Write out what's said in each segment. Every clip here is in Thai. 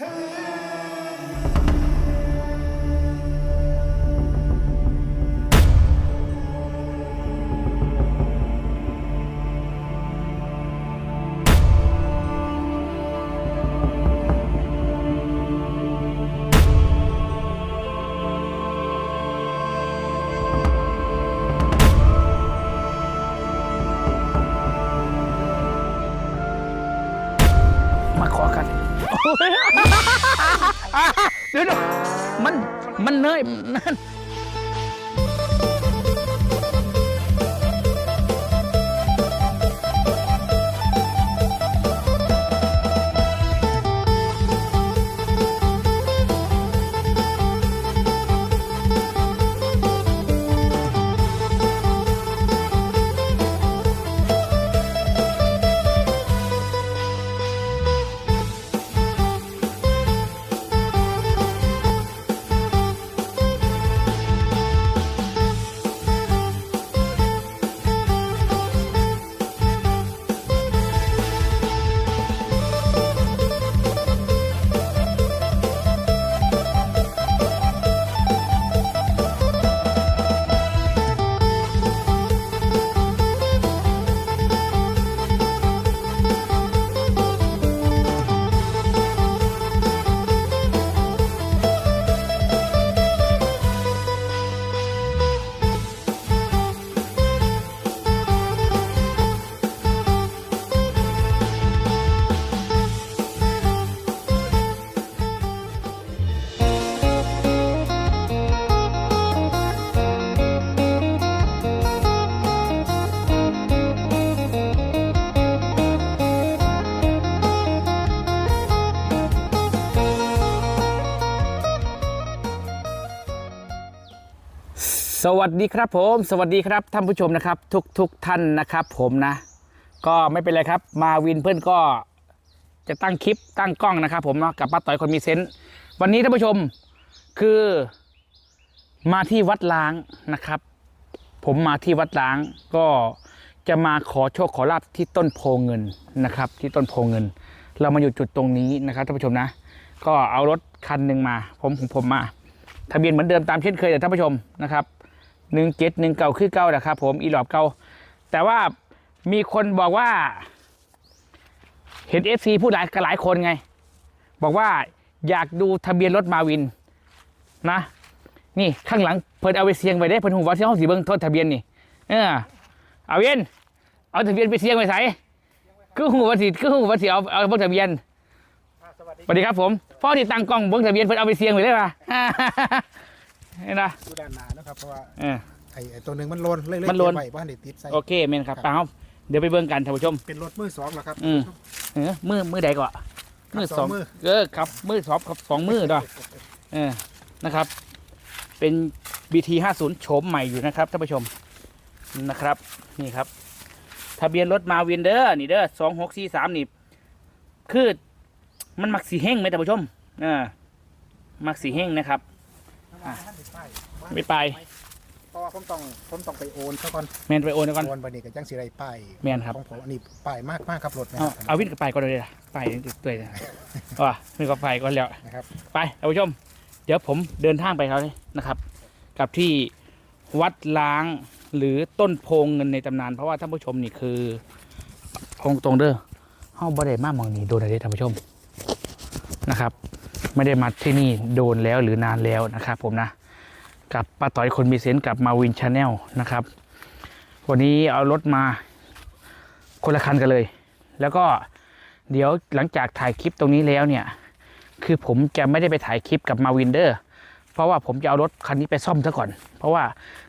ม มันเนยนั่น สวัสดีครับผม สวัสดีครับท่านผู้ชมนะครับ ทุกทุกท่านนะครับผมนะ ก็ไม่เป็นไรครับ มาวินเพื่อนก็จะตั้งคลิปตั้งกล้องนะครับ ผมเนาะกับป้าต่อยคนมีเซนต์วันนี้ท่านผู้ชมคือมาที่วัดล้างนะครับ ผมมาที่วัดล้างก็จะมาขอโชคขอลาบที่ต้นโพเงินนะครับ ที่ต้นโพเงิน เรามาอยู่จุดตรงนี้นะครับท่านผู้ชมนะ ก็เอารถคันหนึ่งมา ผมผมผมมา ทะเบียนเหมือนเดิมตามเช่นเคยแต่ท่านผู้ชมนะครับ หนึ่งเจ็ดหนึ่งเก่าคือเก่านะครับผมอีหลอบเก่าแต่ว่ามีคนบอกว่า เห็นเอฟซีพูดหลายกับหลายคนไง บอกว่าอยากดูทะเบียนรถมาวินนะ นี่ข้างหลังเพิ่นเอาไปเสียงไปได้เพิ่นหูว่าเสียงห้องสีเบิ้งโทษทะเบียนนี่เออเอาเย็นเอาทะเบียนไปเสียงไปใส่คือหูว่าสีคือหูว่าสีเอาเอาเบิ้งทะเบียนสวัสดีครับผมพ่อที่ตั้งกล้องเบิ้งทะเบียนเพิ่นเอาไปเสียงไปได้ปะเห็นปะดูด้านหน้า นะครับเพราะว่าเออ ไอ้ไอ้ตัวหนึ่งมันโลนเล่นๆมันโลน เก็บไว้บ้านเด็ติดใส่ โอเคเมนครับเปล่าเดี๋ยวไปเบิ่งกันท่านผู้ชม เป็นรถมือสองเหรอครับ อืม เออมือมือใดก่อนครับมือสสอองงมือ เออครับมือสองครับสองมือด้วยเออ นะครับ เป็น BT 50โฉมใหม่อยู่นะครับท่านผู้ชม นะครับ นี่ครับ ทะเบียนรถมาวินเดอร์นี่เด้อสองหกสี่สามนี่ คือ มันมักสีเห้งไหมท่านผู้ชม เออ มักสีเห้งนะครับ อะ ไม่ไปเพราะว่าผมต้องผมต้องไปโอนซะก่อนแมนไปโอนเดี๋ยวก่อน โอนไปนี่กับจังสีไรป้ายแม่นครับ ของผมอันนี้ป้ายมากมากครับรถนะเอาครับเอาวิ่งกับไปก่อนเลยล่ะไปนี่ติดตัวเลยอ๋อวิ่งกับไปก่อนแล้ว นะครับไปท่านผู้ชม เดี๋ยวผมเดินทางไปเขาเลยนะครับ กับที่วัดล้างหรือต้นโพงเงินในตำนาน เพราะว่าท่านผู้ชมนี่คือคงตรงเด้อเฮาบ่ได้มามองนี่โดนอะไรท่านผู้ชมนะครับ ไม่ได้มาที่นี่โดนแล้วหรือนานแล้วนะครับผมนะกับป้าต่อยคนมีเซนกับมาวินชาแนลนะครับ วันนี้เอารถมาคนละคันกันเลย แล้วก็เดี๋ยวหลังจากถ่ายคลิปตรงนี้แล้วเนี่ย คือผมจะไม่ได้ไปถ่ายคลิปกับมาวินเดอร์เพราะว่าผมจะเอารถคันนี้ไปซ่อมซะก่อน เพราะว่า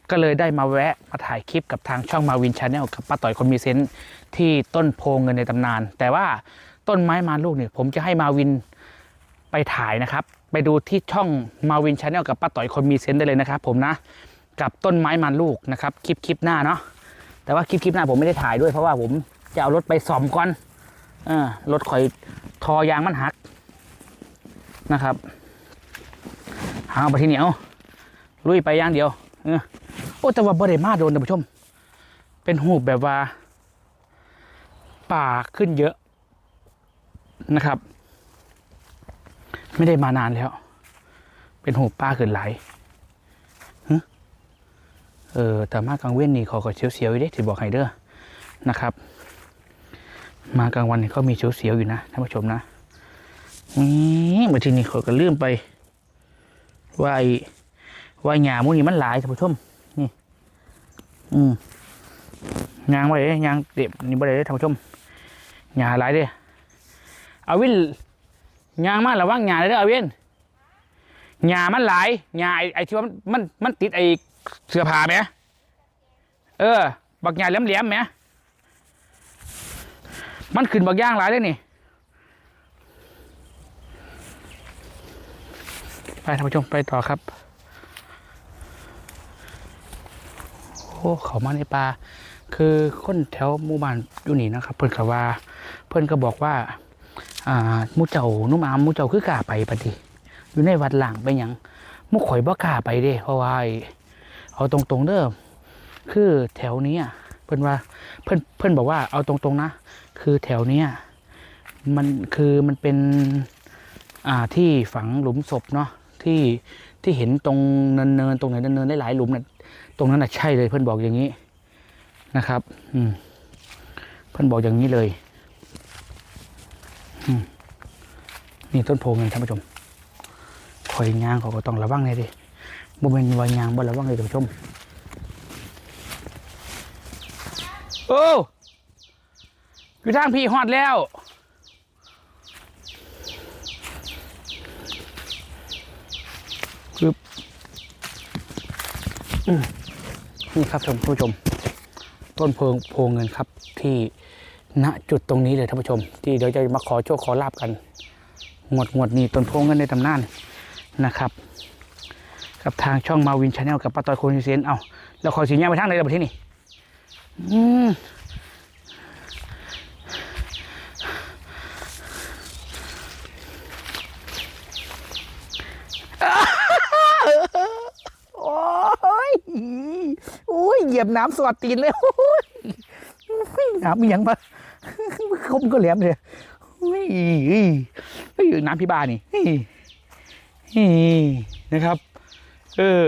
ก็เลยได้มาแวะมาถ่ายคลิปกับทางช่องมาวินชาแนลกับป้าต่อยคนมีเซนที่ต้นโพเงินในตำนาน แต่ว่าต้นไม้มาลูกเนี่ยผมจะให้มาวิน ไปถ่ายนะครับ ไปดูที่ช่องมาวินชาแนลกับป้าต่อยคนมีเซนได้เลยนะครับ ผมนะกับต้นไม้มาลูกนะครับคลิปคลิปหน้าเนาะแต่ว่าคลิปคลิปหน้าผมไม่ได้ถ่ายด้วยเพราะว่าผมจะเอารถไปซ่อมก่อนอรถข่อยทอยางมันหักนะครับหาเอาไปที่เหนียวลุยไปย่างเดียวเออโอ้แต่ว่าบริมาโดนท่านผู้ชม เป็นหูแบบว่า ป่าขึ้นเยอะนะครับ ไม่ได้มานานแล้ว เป็นหูป้าเกินไหลเออแต่มากลางเว้นนี่เขาก็เสียวๆอยู่เด้ถือบอกไฮเดอร์นะครับ มากลางวันนี่เขามีเสียวๆอยู่นะท่านผู้ชมนะนี่มื่อทีนี้เขาก็ลืมไปว่าไอ้ว่าหญ้าหมูนี่มันหลายท่านผู้ชมนี่ อืมยางไว้เด้ยางเด็บนี่บ่ได้เด้ท่านผู้ชมหญ้าหลายเด้เอาวิน ยางมาระวังหญ้าเลยเด้อเอาวินหญ้ามันหลายหญ้าไอ้ไอ้ที่ว่ามันมันติดไอ้เสื้อผ้าไหมเออ บักหญ้าแหลมๆไหมมันขึ้นบักย่างหลายเลยนี่ไปท่านผู้ชมไปต่อครับ โอ้เขามาในป่าคือคนแถวหมู่บ้านอยู่นี่นะครับ เพิ่อนก็ว่า เพิ่อนก็บอกว่า อ่ามู่เจ้านุ่มอามหมู่เจ้าคือกล้าไปปฏิอยู่ในวัดหลังไปหยังมู่ข่อยบ่กล้าไปเด้ เพราะว่าไอ้เอาตรงๆเด้อคือแถวนี้เพิ่อนว่าเพิ่อนเพิ่อนบอกว่าเอาตรงๆนะ คือแถวเนี้ยมันคือมันเป็นอ่าที่ฝังหลุมศพเนาะที่ที่เห็นตรงเนินๆตรงไหนเนินๆหลายๆหลุมน่ะตรงนั้นน่ะใช่เลยเพื่อนบอกอย่างนี้นะครับ อืมเพื่อนบอกอย่างนี้เลย นี่ต้นโพเงินท่านผู้ชมคอยยางเขาก็ต้องระวังเลยดิบ่เป็นวายางบ่ระวังเลยท่านผู้ชม โอ้อยู่ทางพี่ฮอดแล้วนี่ครับท่านผู้ชม ต้นเพลิงโพเงินครับที่ ณจุดตรงนี้เลยท่านผู้ชม ที่เดี๋ยวจะมาขอโชคขอลาบกันงวดงวดนี้ต้นโพเงินในตำนานนะครับ กับทางช่องมาวินชาแนลกับป้าตอยโคนยูเซนเอาแล้วขอสีแยกไปทางไหนล่ะประเทศนี้อืมโอ้ยโอ้ยเหยียบน้ำสวัสดตีนเลยโอ้ยน้ำมีหยังมา คมก็แหลมเลยเฮ้ยเฮ้ยน้ำพี่บ้านี่ฮ้ยเฮ้ยนะครับ เออ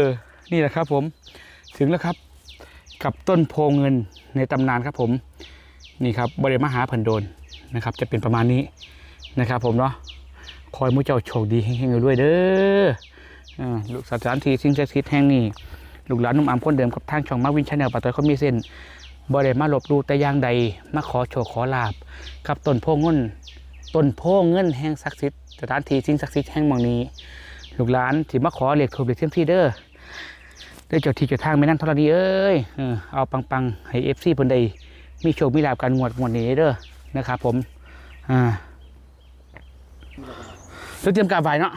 นี่แหละครับผม ถึงแล้วครับ กับต้นโพเงินในตำนานครับผม นี่ครับบริมหาพันโดนนะครับ จะเป็นประมาณนี้นะครับ ผมเนาะ คอยมุเจ้าโชคดีเฮงๆด้วยเด้ออ่าลูกสถานที่สิ่งศักดิ์สิทธิ์แห่งนี้ ลูกหลานนุ่มอามคนเดิมกับทางช่องมาวินชาแนลปะต้อยเขามีเส้น บ่ได้มาหลบดูแต่อย่างใดมาขอโชคขอลาบกับต้นโพเงินต้นโพเงินแห่งศักดิ์สิทธิ์สถานที่สิ่งศักดิ์สิทธิ์แห่งมองนี้ ลูกหลานที่มาขอเรียกถูกเรียกเทียมที่เด้อได้เจ้าที่เจ้าทางไม่นั่นเท่านี้เอ้ยเออเอาปังๆให้เอฟซีเพิ่นได้มีโชคมีลาบกันงวดงวดนี้เด้อนะครับผมอ่าเตรียมกาบไหว้เนาะ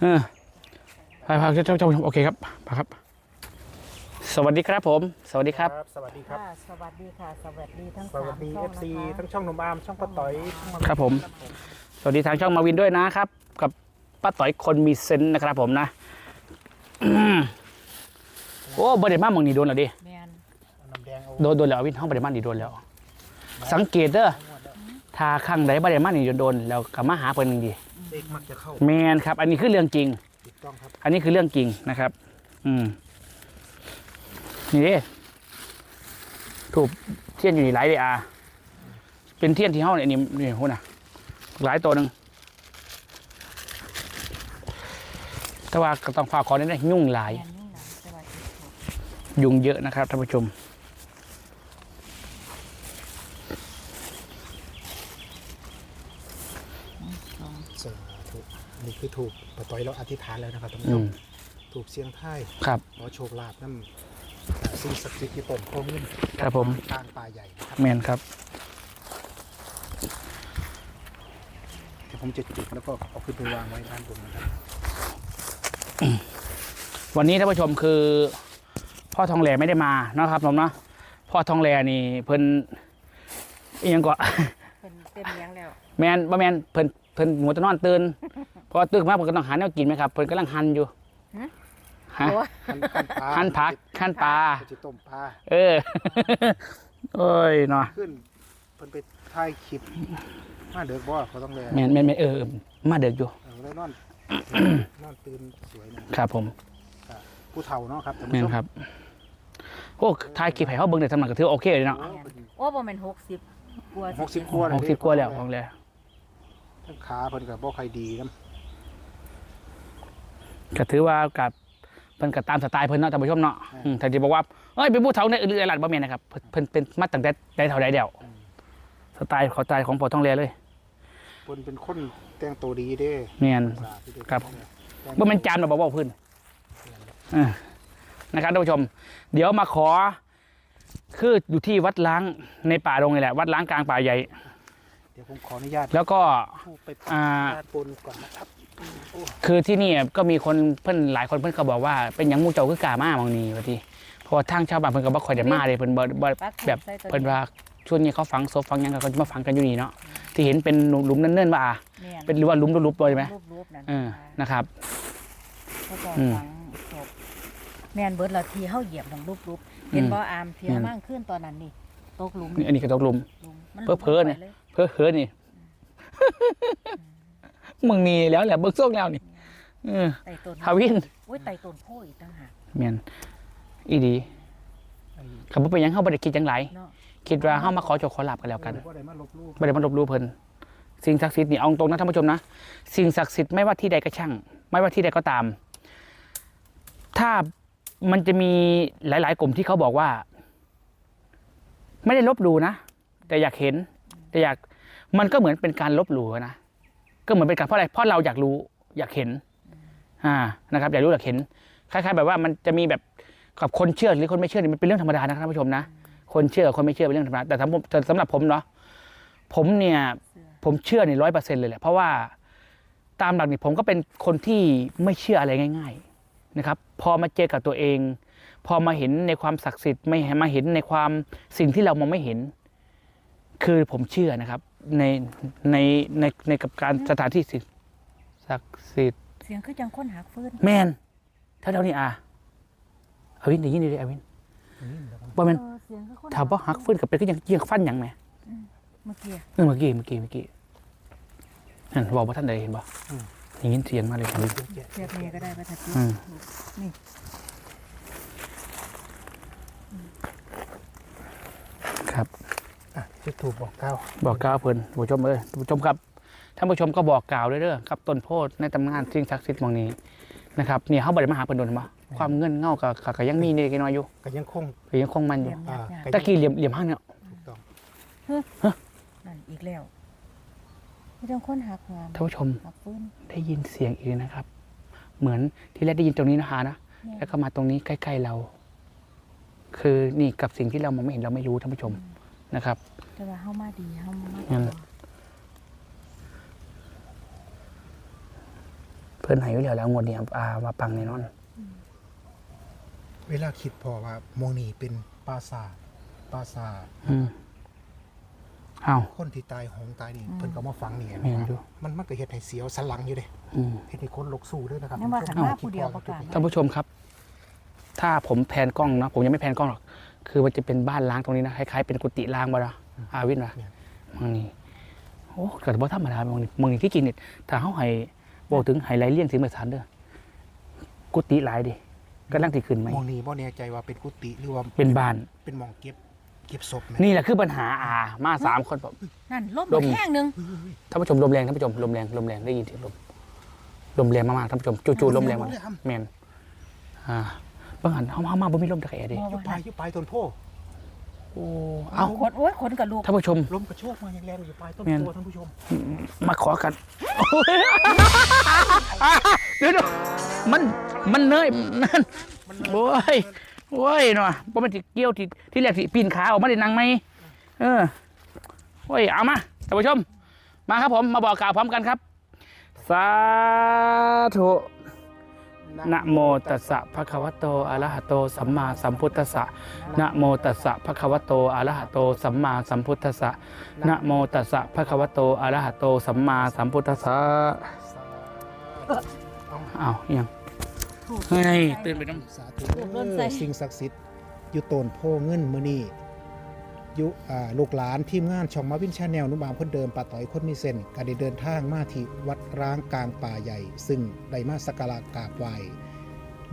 เออไปพาเจ้าเจ้าเจ้าโอเคครับไปครับ สวัสดีครับผม สวัสดีครับ สวัสดีครับ ค่ะสวัสดีค่ะ สวัสดีทั้งสวัสดีาม FC ช่องนะคะทั้งช่องหนุ่มอามช่องป้าต่อยช่องมาครับผม สวัสดีทางช่องมาวินด้วยนะครับ กับป้าต่อยคนมีเซนส์นะครับผมนะอืมโอ้บริมาหมองนี่โดนแล้วดิแมนเอาน้ำแดงเอาโดนโดนแล้ววินห้องบริมานี่โดนแล้ว สังเกตเด้อถ้าข้างใดบริมานี่โดนแล้วกลับมาหาเพิ่นดีเด็กมักจะเข้าแมนครับ อันนี้คือเรื่องจริง ถูกต้องครับอันนี้คือเรื่องจริงนะครับ อืม นี่เด้ถูกเทียนอยู่นี่หลายเลยอาเป็นเทียนที่เฮาเนี่ยนี่นี่หุ่นน่ะ หลายตัวหนึ่งแต่ว่าก็ต้องฝากขอได้ยุ่งหลายแมนนี่นะสวัสดีค่ะยุงเยอะนะครับท่านผู้ชมสองสาธุนี่คือถูกป้าต่อยเราอธิษฐานแล้วนะครับท่านผู้อืชมมถูกเสียงไทายครับ ขอโชคลาภนั่น สิ่งศักดิ์สิทธิ์ที่ต้นโพเงินครับผม กลางป่าใหญ่นะครับแมนครับ เดี๋ยวผมจะจุดแล้วก็เอาขึ้นไปวางไว้ด้านบนนะครับวันนี้ท่านผู้ชมคือ พ่อทองแหลไม่ได้มาเนาะครับผมเนาะพ่อทองแหลนี่เพิ่นอิหยังก็เป็นเต็มเลี้ยงแล้วแมนบ่แมนเพิ่นเพิ่นหัวแตะนอนตื่นเพราะว่าตื่นมาเพิ่นก็ต้องหาแนวกินไหมครับเพิ่นกำลังหั่นอยู่ ฮะโอ้ขั้นขั้นปลาหั่นผักหั่นปลาจะต้มปลาเออโอ้ยเนาะขึ้นเพิ่นไปถ่ายคลิปมาเดือดบ่เขาต้องเลยแมนแมนแม่นเออมาเด็กอยู่เออเลยนอนนอนตื่นสวยนะครับผมผู้เฒ่าเนาะครับท่านนี่ผู้ชมครับโอ้ทายคลิปให้เขาเบิ่งได้สำหรับก็ถือว่าโอเคเลยเนาะโอ้โอ้บ่แม่นหกสิบกว่าหกสิบกว่าหกสิบกว่าแล้วของเลยทั้งขาเพิ่นก็บ่ค่อยดีนํก็ถือว่ากับ เพิ่นก็ตามสไตล์เพิ่นเนาะท่านผู้ชมเนาะอืมถ้าจะบอกว่าเอ้ยเป็นผู้เฒ่าในอื่นๆหลัดบ่แม่นนะครับเพิ่นเพิ่นเป็นมาตั้งแต่ได้เท่าใดเดียวสไตล์เขาสไตล์ของปอทองแลเลยเพิ่นเป็นคนแต่งตัวดีเด้แม่นสะอาดที่เด้ครับ แต่งบ่แม่นจานมาบอกว่าเพิ่นอ่านะครับท่านผู้ชม เดี๋ยวมาขอ คืออยู่ที่วัดล้างในป่าดงนี่แหละ วัดล้างกลางป่าใหญ่ เดี๋ยวผมขออนุญาตแล้วก็ผู้ไปอ่าด้านบนก่อนนะครับโอ้ คือที่นี่ก็มีคนเพิ่นหลายคนเพิ่นก็บอกว่าเป็นหยังหมู่เจ้าคือกล้ามาบางนี้ว่าติเพราะว่าทางชาวบ้านเพิ่นก็บ่ค่อยได้มาเลยเพิ่นบ่บ่ปักแบบใส่ตัวเพิ่นว่าช่วงนี้เขาฝังศพฝังหยังก็เขาจะมาฝังกันอยู่นี่เนาะที่เห็นเป็นหลุมๆเนิ่นๆว่าอะแม่นเป็นหรือว่าหลุมลุบๆเลยไหมรูปๆนั่นเออนะครับ เขาจะอืมฝังศพแม่นเบิดละทีเฮาเหยียบของรูปๆเห็นบ่อามเทียแม่นมั่งขึ้นตอนนั้นนี่ตกหลุมนี่อันนี้ก็ตกหลุม หลุมมันเพ้อๆเนี่ย ลงไปลเพ้อเฮ้อนี่มึ งนี่แล้วแหละเบิกโซกแล้วนี่เออไต่ต้นฮาวินโอ้ยไต่ต้นโพอีกต่างหากแม่นอีดีไอ้คำว่าเป็นหยังเฮาบ่ได้คิดจังไรเนาะคิดว่าเฮามาขอโจขอลาบกันแล้วกัน บ่ได้มาลบหลู่ไม่ได้มาลบหลู่เพิ่นสิ่งศักดิ์สิทธิ์นี่เอาตรงนะท่านผู้ชมนะ สิ่งศักดิ์สิทธิ์ไม่ว่าที่ใดก็ช่าง ไม่ว่าที่ใดก็ตาม ถ้ามันจะมีหลาย ๆ กลุ่มที่เขาบอกว่า ไม่ได้ลบหลู่นะ แต่อยากเห็น แต่อยากมันก็เหมือนเป็นการลบหลู่นะ ก็เหมือนเป็นการเพราะอะไรเพราะเราอยากรู้อยากเห็นอ่านะครับอยากรู้อยากเห็นคล้ายๆ แบบว่ามันจะมีแบบกับคนเชื่อหรือคนไม่เชื่อนี่มันเป็นเรื่องธรรมดานะครับท่านผู้ชมนะคนเชื่อกับคนไม่เชื่อเป็นเรื่องธรรมดาแต่สำหรับแต่สำหรับผมเนาะผมเนี่ยเสื้อผมเชื่อในร้อยเปอร์เซ็นเลยแหละเพราะว่าตามหลักนี่ผมก็เป็นคนที่ไม่เชื่ออะไรง่าย ๆนะครับ พอมาเจอกับตัวเอง พอมาเห็นในความศักดิ์สิทธิ์ไม่มาเห็นในความสิ่งที่เรามองไม่เห็น คือผมเชื่อนะครับ ในในในในกับการสถานที่ศักดิ์สิทธิ์เสียงคือจังคนหักฟื้นแมนถ้าเท่านี้อะอวินได้ยินดีเลยอวินนี่เดี๋ยวผมว่าแมันเออเสียงคือคนถามว่าหักฟื้นกับเป็นก็ยังยังฟันหยังไหมเมื่อกี้เออเมื่อกี้เมื่อกี้เมื่อกี้นั่นบอกว่าท่านใดเห็นบ่ได้ยินเสียงมาเลยครับแกะเสียบเมียก็ได้ป่ะทัดจิอืมนี่ ครับ อะ จุดถูกบอกเก้าบอกกล่าวเพิ่นผู้ชมเอ้ยผู้ชมครับท่านผู้ชมก็บอกกล่าวเด้อๆครับต้นโพธิ์ในตำนานสิ่งศักดิ์สิทธิ์หมองนี้นะครับเนี่ยเขาบ่ได้มาหาเพิ่นโดนบ่ความเงินเงากับกับยังมีเด็กน้อยอยู่ก็ยังคงก็ยังคงมันอเหยู่ลี่ยมหยาบหยาบอ่าตะกี้เหลี่ยมเหลี่ยมห้างเนี่ย ถูกต้อง นั่นอีกแล้วไม่ต้องคนหักงามท่านผู้ชมหักฟื้นได้ยินเสียงอีกนะครับ เหมือนที่แรกได้ยินตรงนี้นะคะนะเนี่ยแล้วก็มาตรงนี้ใกล้ ๆเรา คือนี่กับสิ่งที่เรามองไม่เห็นเราไม่รู้ท่านผู้ชมนะครับ แต่ว่าเฮามาดีเฮามานั่นแหละเพื่อนใหายไว้แล้วแล้วงวดนี้อามาปังแน่นอน เวลาคิดพอว่าหมองนี่เป็นปราสาทปราสาทอืมอ้าวคนที่ตายหงตายนี่เพิ่นก็มาฝังนี่แม่นอยู่มันมันก็เฮ็ดให้เสียวสันหลังอยู่เด้อืม เฮ็ดให้คนลกสู้ด้วยนะครับยังว่าท่ขันนมาผู้ชผู้เดียวประกาศ ท่านผู้ชมครับ ถ้าผมแพนกล้องนะผมยังไม่แพนกล้องหรอก คือมันจะเป็นบ้านล้างตรงนี้นะคล้ายๆเป็นกุฏิล้างบ่ละ อาวินวะมังนี่โอ้เกิดว่าธรรมดามังนี่มังนี่ที่จริงเนี่ยถ้าเขาให้บอกถึงไฮไลท์เลี่ยงถึงเมื่อสารเด้อกุฏิหลายดิก็ลังที่ขึ้นไหมหมองนี่บ่แน่ใจว่าเป็นกุฏิหรือว่าเป็นบ้านเป็นหมองเก็บเก็บศพไหมนี่แหละคือปัญหาอามาสามคนผมนั่นลมลมแห้งหนึงท่านผู้ชมลมแรงท่านผู้ชมลมแรงลมแรงได้ยินเสียงลมลมแรงมากๆท่านผู้ชมจู่ๆลมแรงมากแมนอ่าบางอันเขามามาบ่มีลมตะแคร่ดิบ่อยู่บ่ปลายอยู่ปลายต้นโพ โอ้เอาขนโอ้ยขนกับลูกท่านผู้ชม ลมกระโชกมาอย่างแรงอยู่ปลายต้นแม่นโพท่านผู้ชมมาขอกันเดี๋ยวนะมันมันเนยนั่นโอ้ยโอ้ยเนาะเพราะมันที่เกี่ยวที่ที่แรกที่ปีนขาออกมาได้นังไหมเออโอ้ยเอามาท่านผู้ชม มาครับผมมาบอกกล่าวพร้อมกันครับ สาธุ นะโมตัสสะภะคะวะโตอะระหะโตสัมมาสัมพุทธัสสะนะโมตัสสะภะคะวะโตอะระหะโตสัมมาสัมพุทธัสสะนะโมตัสสะภะคะวะโตอะระหะโตสัมมาสัมพุทธัสสะอ้าวอิหยังเฮ้ยตื่นไปน้ำสาธุเด้อสิ่งศักดิ์สิทธิ์อยู่ต้นโพเงินมื้อนี้ ยุอ่าลูกหลานทีมงานช่องมาวินชาแนลนุบามคนเดิมป่าต่อยคนมีเส้นก็ได้เดินทางมาที่วัดร้างกลางป่าใหญ่ ซึ่งได้มาสักการะกราบไหว้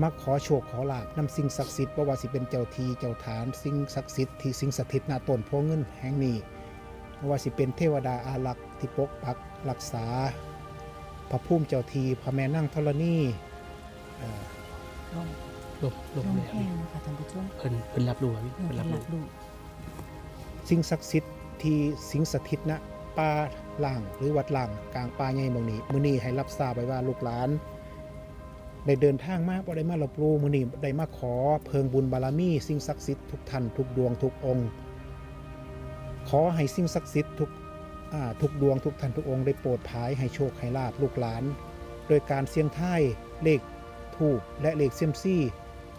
มาขอโชคขอลาบนำสิ่งศักดิ์สิทธิ์บ่ว่าสิเป็นเจ้าทีเจ้าฐาน สิ่งศักดิ์สิทธิ์ที่สิ่งสถิตหน้าต้นโพเงินแห่งนี้บ่ว่าสิเป็นเทวดาอารักษ์ที่ปกปักรักษา พระภูมิเจ้าทีพระแม่นั่งธรณีเอ่อลมลบลบลมเลยแห้งนะคะท่านผู้ชมเพิ่นเพิ่นรับรู้อะพี่เพิ่เพิ่นนรับรัรู้บรู้ สิ่งศักดิ์สิทธิ์ที่สิงสถิตณป่าล่างหรือวัดล่างกลางป่าใหญ่หมองนี้มื้อนี้ให้รับทราบไว้ว่าลูกหลานได้เดินทางมาบ่ได้มาหลบลู่มื้อนี้ได้มาขอเพิงบุญบารมีสิ่งศักดิ์สิทธิ์ทุกท่านทุกดวงทุกองค์ ขอให้สิ่งศักดิ์สิทธิ์ทุกทุกดวงทุกท่านทุกองค์ได้โปรดภายให้โชคให้ลาบลูกหลาน โดยการเสี่ยงทายเลขทูบและเลขเซียมซี่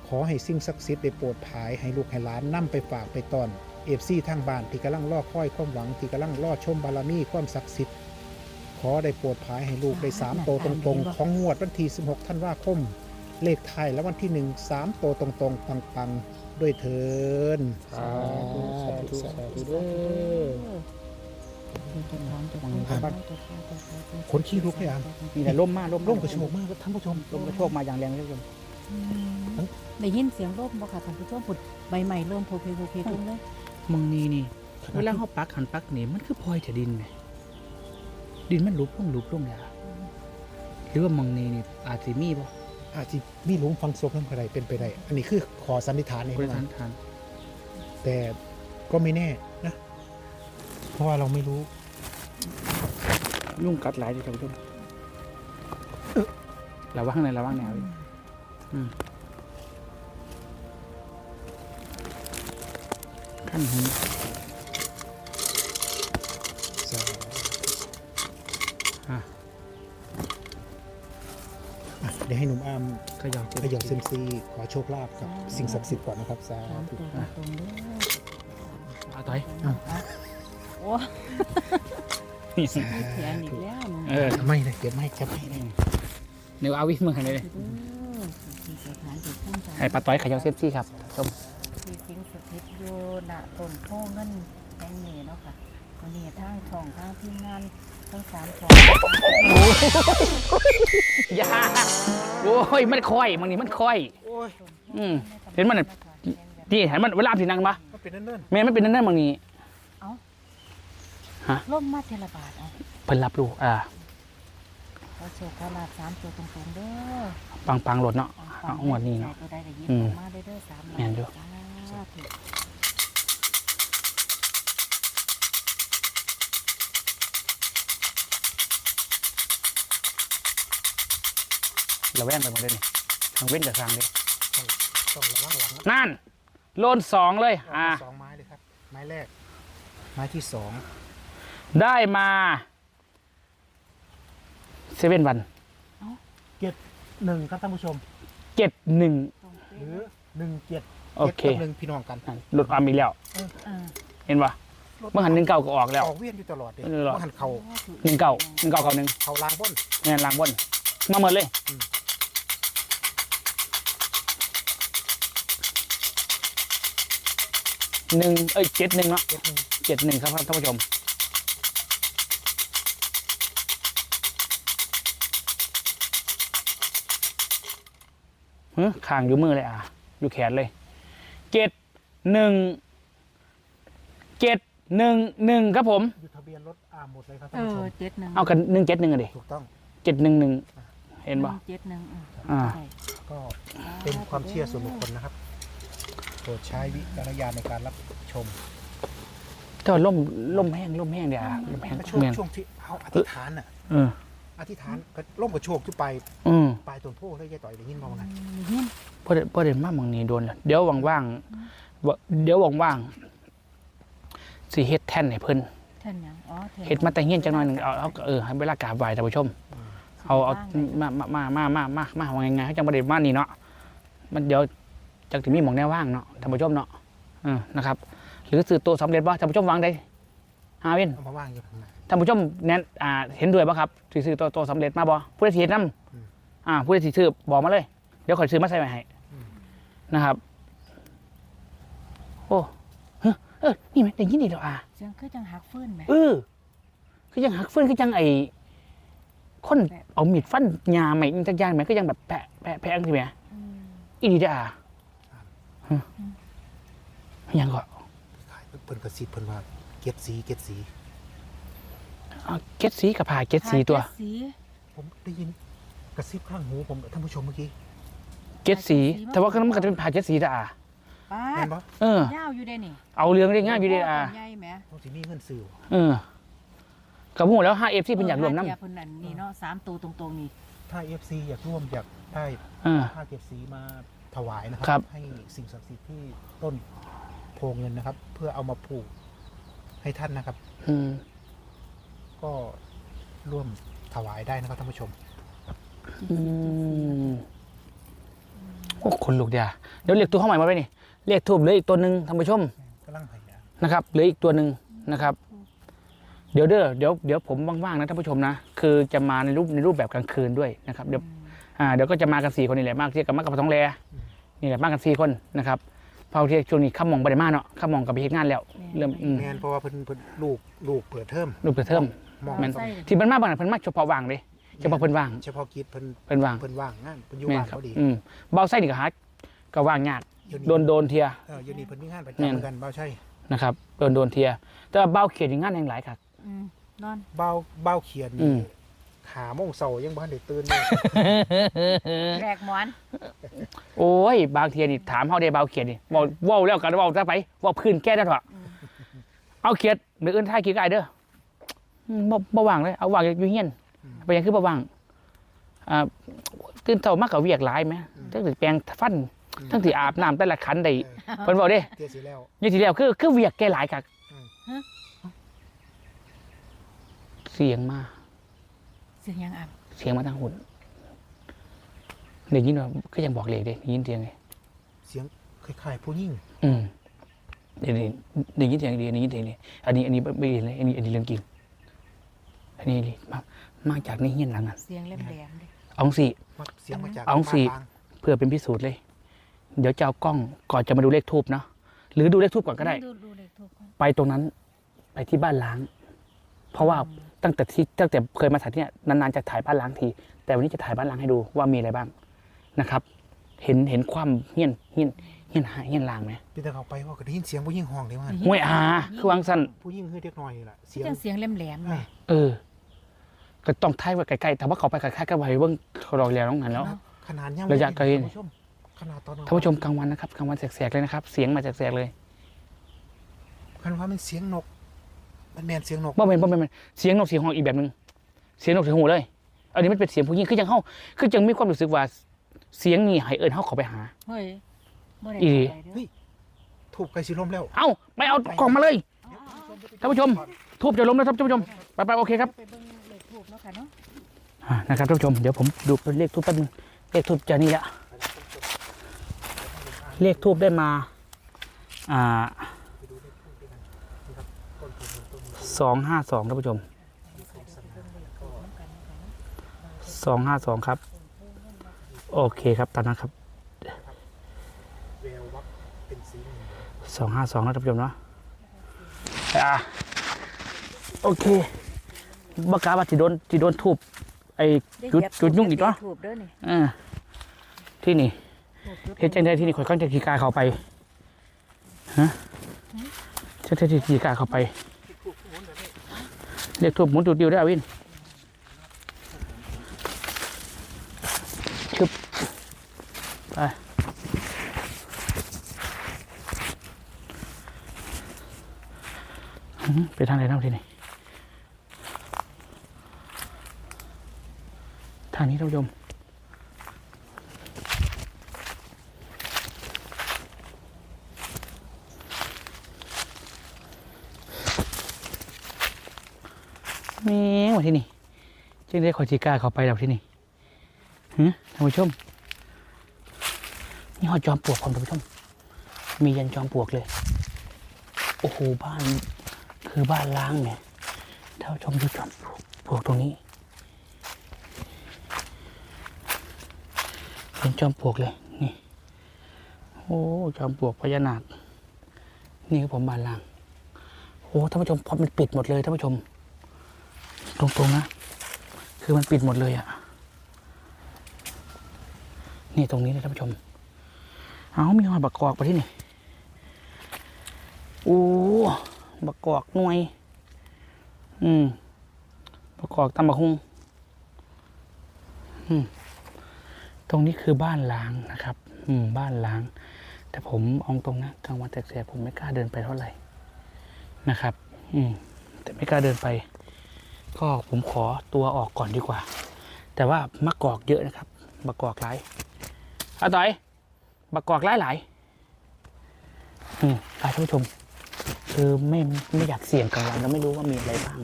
ขอให้สิ่งศักดิ์สิทธิ์ได้โปรดภายให้ลูกให้หลานนํไปฝากไปตอน เอฟซีทางบ้านที่กำลังรอคอยความหวังที่กำลังรอชมบารมีความศักดิ์สิทธิ์ขอได้โปรดภายให้ลูกได้สามโตวตรงๆ ของงวดวันที่16ธันวาคม เลขไทายและวันที่1 3โตวตรงๆ ปังๆ ด้วยเถินสาธุสาธุสาธุเด้อคนขี้ลุกเลยอะมีแต่ล่มมากล่มร่มกระโชกมากท่านผู้ชมลมกระโชกมาอย่างแรงเลยคุณได้ยินเสียงลมบ่ค่ะท่านผู้ชมผุดใบใหม่เริ่มโผล่เพลโผล่เพลลงเลย มึงนี่นี่ เวลาเขาปักหันปักนี่มันคือพลอยแต่ดินไงดินมันลุบลงลุบลงแล้วหรือว่ามึงนี่นี่อาจสิมีบ่อาจจะมีหลุมฟังศพนั่นก็ได้เป็นไปได้ อันนี้คือขอสันนิษฐานเองบรินะทานทานแต่ก็ไม่แน่นะ เพราะว่าเราไม่รู้ยุ่งกัดหลายที่ท่านผู้ชมระวังในอยระวังแนวอีก อืมขั้นหูอะอะเดี๋ยวให้หนุ่มอามเขย่าขยอเซยมซีขอโชคลาภกับสิ่งศักดิ์สิทธิ์ก่อนนะครับสาสามธุตัวตรงๆเด้อเอาต่อยเอาโอ้มีแขนอีกแล้วนะเออทำไมนะเก็บไม่เก็บไม่นะเดี๋ยวเอาวิมือให้เลยเด้อที่สถานที่พุ่งใจให้ปลาต้อยเขย่าเซฟซี่ครับชมที่สิงสถิต อยู่ณต้นโพเงินแห่งนี้เนาะค่ะวันนี้ทางช่องทางทีมงานทั้งสามช่องอย่าโอ้ยมันค่อยบางนี่มันค่อย โอ้ยอืมเห็นมันน่ะนี่เห็นมันเวลาที่นั่งปะมันเป็นนั่นนั่นแม่ไม่เป็นนั่นนั่นบางนี้ล่มมาเทละบาทเอาเพิ่นรับรู้อ่าขอโชคขอลาบสามตัวตรงๆเด้อปังปังๆโหลดเนาะปัเอางๆงวดนี้เนาะตัวใดก็ยิบอือมอกมาได้เด้อสามแม่นอยู่ ระแวงไปหมดเลยนี่ทางเว้นกับทางเลยต้องระวังหลังนั่นโลนสองเลย อ่าสองไม้เลยครับ ไม้แรก ไม้ที่สอง ได้มาเซเว่นวันเจ็ดหนึ่งครับท่านผู้ชมเจ็ดหนึ่งตรงหเป๊ะรือหนึ่งเจ็ดโอเคจ็ดกับหนึ่งพี่น้องกันหลุดความอีกแล้วอ่าเห็นปะเมื่อหันหนึ่งเก้าก็ออกแล้วออกเวียนอยู่ตลอดเลยเออเหรอเมื่อหันเขาหนึ่งเก้าหนึ่งเก้าเก้าหนึ่งเขาล้างบนแม่นล้างบนมาหมดเลย หนึ่งเอ้ยเจ็ดหนึ่งเนาะเจ็ดหนึ่งเจ็ดหนึ่งครับท่านผู้ชม เฮ้ยข้างอยู่มือเลยอะ อยู่แขนเลย เจ็ดหนึ่ง เจ็ดหนึ่งหนึ่งครับผม อยู่ทะเบียนรถอาหมดเลยครับเอท่านผู้ชอมเจ็ดหนึ่งเอากันหนึ่งเจ็ดหนึ่งอะดิถูกต้องเจ็ดหนึ่งหนึ่งเห็นปะเจ็ดหนึ่งอะอ่าใช่ก็เป็นความเชื่อส่วนบุคคลนะครับ โปรดใช้วิจารณญาณในการรับชมก็ล่มล่มแห้งล่มแห้งเดี๋ยวอะล่มแห้งก็ช่วงแม่นช่วงที่เขาอธิษฐานน่ะ เอออธิษฐานก็ร่มกับโชคจุไปอืม ปลายต้นโพได้ยายต่อยได้ยินมาว่าไงเงี้ยพอเดพอเดมากมองนี้โดนแล้วเดี๋ยวว่างๆว่าเดี๋ยวว่างๆสิเฮ็ดแท่นให้เพิ่นแท่นหยังอ๋อแท่นเฮ็ดมาแต่เฮียนจังหน่อยหนึงเอาเอาเออให้เวลากราบไหว้ท่านผู้ชม เอาเอามามามามามามามาว่าไงๆให้จังบ่ได้มานี่เนาะมันเดี๋ยว จักสิมีหม่องแนวว่างเนาะท่านผู้ชมเนาะเออนะครับ หรือสื่อตัวสำเร็จบ่ท่านผู้ชมวางได้หาเว้นเอามาว่างอยู่ข้างใน ท่านผู้ชมแนะอ่าเห็นด้วยป่ะครับสิซื้อตัวตัวสำเร็จมาบ่ผู้ใดสิเฮ็ดนํอืม อ่าผู้ใดสิซื้อบอกมาเลย เดี๋ยวขอยซื้อมาใส่ไว้ให้อืมนะครับ โอ้ฮะเออนี่ไหมได้ยินดีแล้วอะ เสียงคือจังหักฟื้นไหม เออคือยังหักเฟื่อนคือยังไอ้คนเอามีดฟันยาใหม่จักอยางไหมก็ยังแบบแปะแปะแปะอังสิแหมมอีดีเด้ออะฮะ ยังก็ขายเพิ่นกระซิบเพิ่นว่าเก็ดสีเก็ดสีเอาเก็ดสีกับผ่าเก็ดสีตัวเจ็ดสีผมได้ยินกระซิบข้างหูผมท่านผู้ชมเมื่อกี้เก็ดสี แต่ว่าก็มันก็จะเป็นผ่าเก็ดสีเด้ออะป้าแม่ดนบ่เออยาวอยู่เด้นี่เอาเรื่องได้ง่ายอยู่เด้ออะใหญ่แหมต้องสิมีเงินซื้อเออกับหูแล้ว 5F ที่เพิ่นอยากรวมน้เออหเพิ่นนั่นนี่เนาะสามตัวตรงๆนี่ถ้า FC อยากร่วมอยากได้ำเออผ้าเก็บสีมา ถวายนะคครัรับ ให้สิ่งศักดิ์สิทธิ์ที่ต้นโพเงินนะครับ เพื่อเอามาผูกให้ท่านนะครับ อืม ก็ร่วมถวายได้นะครับท่านผู้ชม อืมโอ้คนลุกเดียวเดี๋ยวเรียกตัวเข้าใหม่มาไว้นี่เรียกทูบเหลืออีกตัวหนึ่งท่านผู้ชมกำลังพยายามนะครับเหลืออีกตัวหนึ่งนะครับ เดี๋ยวเด้อเดี๋ยวเดี๋ยวผมว่างๆนะท่านผู้ชมนะคือจะมาในรูปในรูปแบบกลางคืนด้วยนะครับเดี๋ยวอ่าเดี๋ยวก็จะมากันสี่คนนี่แหละมากที่กับมากกับท้องแร นี่แหละมากกันสี่คนนะครับเพราะที่ช่วงนี้ข้ามมองไปได้มากเนาะข้ามมองกับไปเฮ็ดงานแล้ว เริ่มอืมแมนเพราะว่าเพิ่นเพิ่นลูกลูกเปิดเทอมรูปเปิดเทอมมองแม่นใส่ที่มันมากบางนะเพิ่นมากเฉพาะว่างเลยเฉพาะเพิ่นว่าง เฉพาะกิจเพิ่นเพิ่นว่าง เพิ่นว่างงานเพิ่นอยู่แม่นบ้านครับเขาดีอืมเบาไส้นี่ก็หาก็ว่างยากเดี๋ยวโดนโดนเทีย เออเดี๋ยวนี้เพิ่นมีงานประแม่นจำเหมือนกันเบ้าใช่นะครับโดนโดนเทียแต่ว่าเบาเขียนอย่างงานแห่งหลายครับอืมนอน เบ้าเบ้าเขียนอืนี่ม ขาโมงเสาร์ยังบ่ทันได้ตื่นเลยแรกหมอน โอ้ย บางเทียนี่ถามเฮาได้เบาเขียนนี่เว้าเว้าแล้วกันเว้าซะไปเว้าพื้นแก้ได้เถอะอืมเอาเขียดมืออื่นท้ายกี่กายเด้ออืมบ่บ่ว่างเลยเอาว่างอยู่เฮียนไปยังคือบ่ว่างอ่าตื่นเช้ามากกับเวียกหลายไหมทั้งสิแปรงฟันทั้งสิอาบน้ำแต่ละขันได้เพิ่นบอกเด้เตี้ยสิแล้ว อยี่ทีแล้วคือคือเวียกแกหลายคักอืมฮะเสียงมาเสียงยังอะเสียงมาทางหุ่นได้ยินว่าก็ยังบอกเลยเด้ได้ยินเสียงเลยเสียงคล้ายๆผู้หญิงอืมเดี๋ยวนี้ได้ยินเสียงดีได้ยินเสียงดีอันนี้อันนี้ไม่ดีเลยอันนี้อันนี้เรื่องจริงอันนี้ดีมามาจากในเฮียนหลังนั้นเสียงแหลมๆเด้เอาสิมาเสียงมาจากเอาสิบ้นล้งเพื่อเป็นพิสูจน์เลย เดี๋ยวจะเอากล้องก่อนจะมาดูเลขทูบเนาะหรือดูเลขทูบก่อนก็ได้ดูดูเลขทูปก่อนไปตรงนั้น ไปที่บ้านล้าง เพราะว่า ตั้งแต่ที่ตั้งแต่เคยมาถ่ายที่เนี่ยนานๆจะถ่ายบ้านล้างที แต่วันนี้จะถ่ายบ้านล้างให้ดูว่ามีอะไรบ้างนะครับ เห็นเห็นความเฮี้ยนเฮี้ยนเฮี้ยนหาเฮี้ยนลางไหมพี่แต่เขาไปว่าก็ได้ยินเสียงผู้หญิงห้องเดียวกันห้วยอาคือวางสั้นผู้หญิงคือเด็กน้อยนี่แหละเสีคือยงจังเสียงแหลมๆอ่าเลยเออ ก็ต้องถ่ายไว้ใกล้ๆแต่ว่าเขาไปใกล้ๆก็ไว้เบิ้งเขารอแล้วน้องหันแล้วเนาะขนาดยังระยะไกลท่านผู้ชมขนาดตอนท่านผู้ชมกลางวันนะครับกลางวันแสกๆเลยนะครับ เสียงมาแสกๆเลยคันว่ามันเสียงนก มันแมนเสียงนกบ่เป็นบ่เป็นบ่เป็นเสียงนกเสียงห้องอีกแบบหนึงเสียงนกเสียงหูเลย อันนี้มันเป็นเสียงผู้หญิงคือยังเฮาคือยังมีความรู้สึกว่าเสียงนี่ให้เอิ้นเฮาเข้าไปหา เฮ้ยบ่ได้อีเข้าไปเด้อถูกไก่สีลมแล้วเอ้าไม่เอากล่องมาเลยเอาๆท่านผู้ชม ทูบจะล้มแล้วครับท่านผู้ชมไปไปโอเคครับๆไปเบิ่งเลขทูปเนาะค่ะเนาะอ่านะครับท่านผู้ชมเดี๋ยวผมดูเลขทูบแป๊บนึงเลขทูบจะนี่ละเลขทูบได้มาอ่า สองห้าสองท่านผู้ชมสองห้าสองครับ โอเคครับตามนั้นครับแวววับเป็นสีเหลืองสองห้าสองนะท่านผู้ชมเนาะอ่าโอเคบักกาว่าที่โดนที่โดนทูบไอ้ได้จุดเหยียบจุดยุ่งอีกเนาะทูปเด้อนี่อ่าที่นี่ทูบจุดเฮ็ดจังไดที่นี่ข่อยก้อนจะขี่กายเข้าไปฮะเฮ็ดจังไดที่ขี่กายเข้าไป เรียกทูบหมุนจุดเดียวได้อวินชึบไปไปทางไหนน้ำทีนี่ทางนี้ท่านผู้ชม แม่งว่าที่นี่ จึงได้ขอจีกล้าเข้าไปแล้วที่นี่ฮะท่านผู้ชมนี่หอจอมปลวกความท่านผู้ชม มียันจอมปลวกเลย โอ้โหบ้านคือบ้านล้างเนี่ยท่านผู้ชมดูจอมปลวกปลวกตรงนี้เป็นจอมปลวกเลยนี่โอ้จอมปลวกพญานาคนี่คือผมบ้านล้างโอ้ท่านผู้ชมพอมันปิดหมดเลยท่านผู้ชม ตรงๆนะ คือมันปิดหมดเลยอะนี่ตรงนี้เลยท่านผู้ชม เอามีหอยบักกอกไปที่นี่ โอ้ บักกอกหน่วย อืม บักกอกตำบักฮุงอืม ตรงนี้คือบ้านล้างนะครับ อืม บ้านล้าง แต่ผมเองตรงนะกลางวันแสกๆผมไม่กล้าเดินไปเท่าไหร่นะครับ อืม แต่ไม่กล้าเดินไป ก็ผมขอตัวออกก่อนดีกว่า แต่ว่ามักอกเยอะนะครับบักอกหลายอาต่อยบักอกหลายหลายอืมไปท่านผู้ชม คือไม่ไม่อยากเสี่ยงกลางวันเราไม่รู้ว่ามีอะไรบ้าง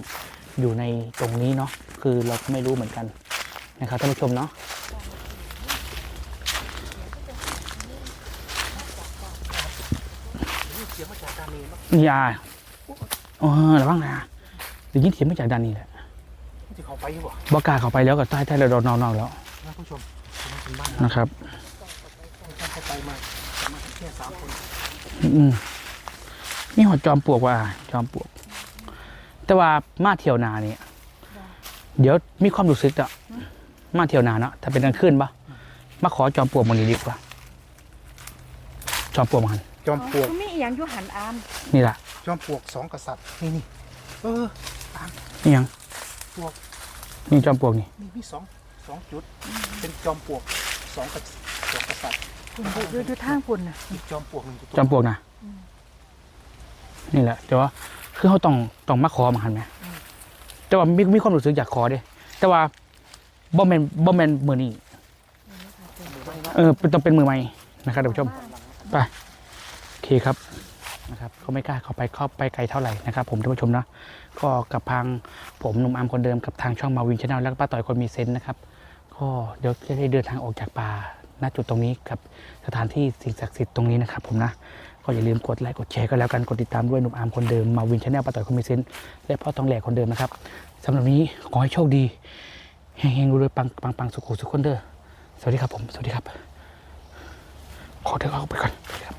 อยู่ในตรงนี้เนาะคือเราก็ไม่รู้เหมือนกันนะครับท่านผู้ชมเนาะเสียงมาจากด้านนี้มั้งนี่อาเอระวังนะเดี๋ยวยินเสียงมาจากด้านนี้แหละ ที่เขาไปอยู่บ่บอกล้าเข้าไปแล้วก็ใต้ใต้เราโดนนอกๆแล้วนะผู้ชมมันเป็นบ้านนะครับท่านเข้าไปมามาแค่สามคนอืมนี่หอดจอมปลวกว่า จอมปลวก แต่ว่ามาเที่ยวนานี่เดี๋ยวมีความรู้สึกอะมาเที่ยวนาเนาะถ้าเป็นกลางคืนปะมาขอจอมปลวกมันนี้ดีกว่า จอมปลวกมันจอมปลวก มีอีหยังอยู่หันอามนี่แหละจอมปลวกสองกษัตริย์นี่นี่เออนี่ยัง ปลวกนี่จอมปลวกนี่มีมีสองสองจุด เป็นจอมปลวกสองกษัตริย์สองกษัตริย์คุณดูดูดูทางคุณน่ะอีกจอมปลวกหนึ่งอยู่ตรงจอมปลวกนะนี่แหละแต่ว่าคือเขาต้องต้องมาขอมาหันไหมแต่ว่ามีมีความรู้สึกอยากขอเด้แต่ว่าบ่แมนบ่แมนมือนี้เออเป็นต้องเป็นมือใหม่นะครับท่านผู้ชมไปโอเคครับ นะครับเขาไม่กล้าเข้าไปเข้าไปไกลเท่าไหร่นะครับผมท่านผู้ชมนะก็กับทางผมหนุ่มอาร์มคนเดิมกับทางช่องมาวินชาแนลแล้วก็ป้าต่อยคนมีเซนต์นะครับก็เดี๋ยวจะได้เดินทางออกจากป่าณจุดตรงนี้กับสถานที่สิ่งศักดิ์สิทธิ์ตรงนี้นะครับผมนะก็อย่าลืมกดไลค์กดแชร์ก็แล้วกันกดติดตามด้วยหนุ่มอาร์มคนเดิมมาวินชาแนลป้าต่อยคนมีเซนต์และพ่อทองแหลกคนเดิมนะครับสำหรับนี้ขอให้โชคดีเฮงๆรวยๆปังปังปังสุขุสุขคนเด้อสวัสดีครับผมสวัสดีครับขอเดินออกไปก่อนครับ